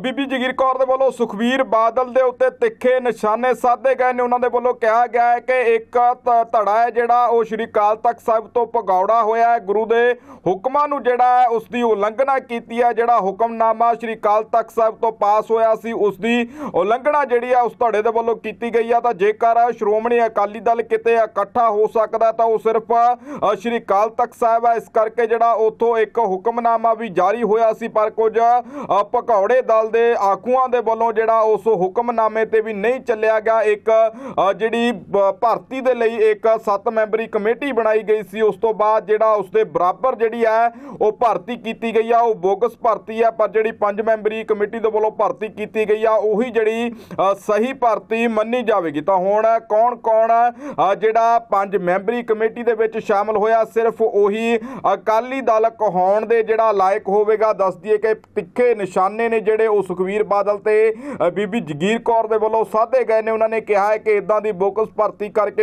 ਬੀਬੀ ਜਗੀਰ ਕੌਰ ਦੇ ਵੱਲੋਂ ਸੁਖਵੀਰ ਬਾਦਲ ਦੇ ਉੱਤੇ ਤਿੱਖੇ ਨਿਸ਼ਾਨੇ ਸਾਧੇ ਗਏ ਨੇ। ਉਹਨਾਂ ਦੇ ਵੱਲੋਂ ਕਿਹਾ ਗਿਆ ਹੈ ਕਿ ਇੱਕ ਧੜਾ ਹੈ ਜਿਹੜਾ ਉਹ ਸ਼੍ਰੀ ਅਕਾਲ ਤਖਤ ਸਾਹਿਬ ਤੋਂ ਭਗੌੜਾ ਹੋਇਆ ਹੈ। ਗੁਰੂ ਦੇ ਹੁਕਮਾਂ ਨੂੰ ਜਿਹੜਾ ਹੈ ਉਸ ਦੀ ਉਲੰਘਣਾ ਕੀਤੀ ਹੈ। ਜਿਹੜਾ ਹੁਕਮਨਾਮਾ ਸ਼੍ਰੀ ਅਕਾਲ ਤਖਤ ਸਾਹਿਬ ਤੋਂ ਪਾਸ ਹੋਇਆ ਸੀ ਉਸ ਦੀ ਉਲੰਘਣਾ ਜਿਹੜੀ ਹੈ ਉਸ ਧੜੇ ਦੇ ਵੱਲੋਂ ਕੀਤੀ ਗਈ ਹੈ ਤਾਂ ਜੇਕਰ ਸ਼੍ਰੋਮਣੀ ਅਕਾਲੀ ਦਲ ਕਿਤੇ ਇਕੱਠਾ ਹੋ ਸਕਦਾ ਤਾਂ ਉਹ ਸਿਰਫ ਸ਼੍ਰੀ ਅਕਾਲ ਤਖਤ ਸਾਹਿਬ ਹੈ ਇਸ ਕਰਕੇ ਜਿਹੜਾ ਉਥੋਂ ਇੱਕ ਹੁਕਮਨਾਮਾ ਵੀ ਜਾਰੀ ਹੋਇਆ ਸੀ, ਪਰ ਕੁਝ ਭਗੌੜੇ ਦਲ ਦੇ ਆਗੂਆਂ ਦੇ ਵੱਲੋਂ ਜਿਹੜਾ ਉਸ ਹੁਕਮਨਾਮੇ ਤੇ ਵੀ ਨਹੀਂ ਚੱਲਿਆ ਗਿਆ, ਇੱਕ ਜਿਹੜੀ ਭਰਤੀ ਦੇ ਲਈ ਇੱਕ 7 ਮੈਂਬਰੀ ਕਮੇਟੀ ਬਣਾਈ ਗਈ ਸੀ, ਉਸ ਤੋਂ ਬਾਅਦ ਜਿਹੜਾ ਉਸ ਦੇ ਬਰਾਬਰ ਜਿਹੜੀ ਹੈ, ਉਹ ਭਰਤੀ ਕੀਤੀ ਗਈ ਆ, ਉਹ ਬੋਗਸ ਭਰਤੀ ਆ ਪਰ ਜਿਹੜੀ 5 ਮੈਂਬਰੀ ਕਮੇਟੀ ਦੇ ਵੱਲੋਂ ਭਰਤੀ ਕੀਤੀ ਗਈ ਆ, ਉਹੀ ਜਿਹੜੀ ਸਹੀ ਭਰਤੀ ਮੰਨੀ ਜਾਵੇਗੀ। ਤਾਂ ਹੁਣ ਕੌਣ ਕੌਣ ਜਿਹੜਾ 5 ਮੈਂਬਰੀ ਕਮੇਟੀ ਦੇ ਵਿੱਚ ਸ਼ਾਮਲ ਹੋਇਆ, ਸਿਰਫ ਉਹੀ ਅਕਾਲੀ ਦਲ ਕਹਾਉਣ ਦੇ ਜਿਹੜਾ ਲਾਇਕ ਹੋਵੇਗਾ। ਦੱਸ ਦਈਏ ਕਿ ਤਿੱਖੇ ਨਿਸ਼ਾਨੇ ਨੇ ਜਿਹੜੇ ਉਹ ਸੁਖਵੀਰ ਬਾਦਲ ਤੇ ਬੀਬੀ ਜਗੀਰ ਕੌਰ ਦੇ ਵੱਲੋਂ ਸਾਧੇ ਗਏ ਨੇ, ਉਹਨਾਂ ਨੇ ਕਿਹਾ ਹੈ ਕਿ ਇਦਾਂ ਦੀ ਬੋਕਸ ਭਰਤੀ ਕਰਕੇ